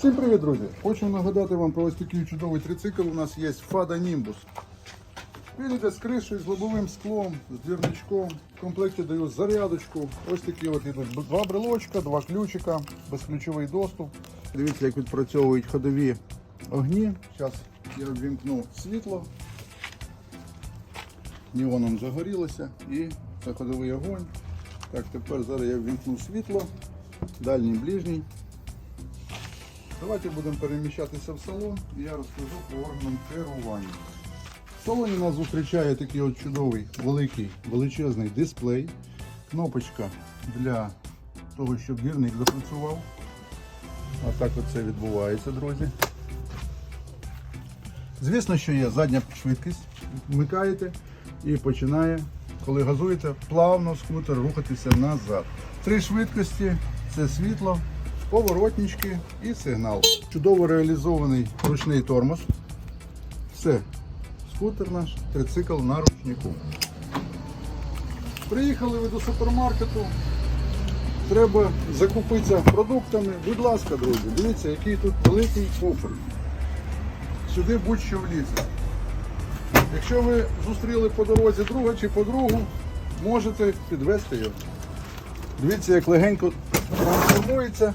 Всім привіт, друзі! Хочу нагадати вам про ось такий чудовий трицикл. У нас є Fada Nimbus. Він йде з кришею, з лобовим склом, з двірничком. В комплекті даю зарядочку. Ось такі от йдуть два брелочка, два ключика, безключовий доступ. Дивіться, як відпрацьовують ходові огні. Зараз я ввімкну світло. Неоном загорілося і це ходовий огонь. Так, тепер зараз я ввімкну світло, дальній ближній. Давайте будемо переміщатися в салон і я розкажу про орган керування. В салоні нас зустрічає такий от чудовий, великий, величезний дисплей, кнопочка для того, щоб двірник запрацював. А так от це відбувається, друзі. Звісно, що є задня швидкість, вмикаєте і починає, коли газуєте, плавно скутер рухатися назад. Три швидкості це світло, поворотнички і сигнал. Чудово реалізований ручний тормоз. Все, скутер наш, трицикл на ручнику. Приїхали ви до супермаркету. Треба закупитися продуктами. Будь ласка, друзі, дивіться, який тут великий кофр. Сюди будь-що влізе. Якщо ви зустріли по дорозі друга чи подругу, можете підвести його. Дивіться, як легенько трансформується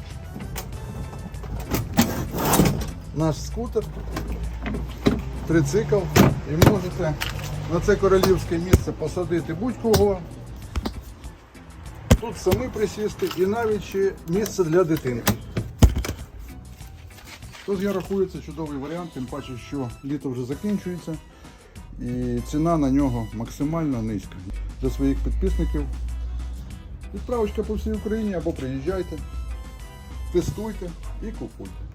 наш скутер, трицикл, і можете на це королівське місце посадити будь-кого. Тут самі присісти і навіть ще місце для дитинки. Тож я рахую, це чудовий варіант, тим паче, що літо вже закінчується і ціна на нього максимально низька. Для своїх підписників відправочка по всій Україні або приїжджайте, тестуйте і купуйте.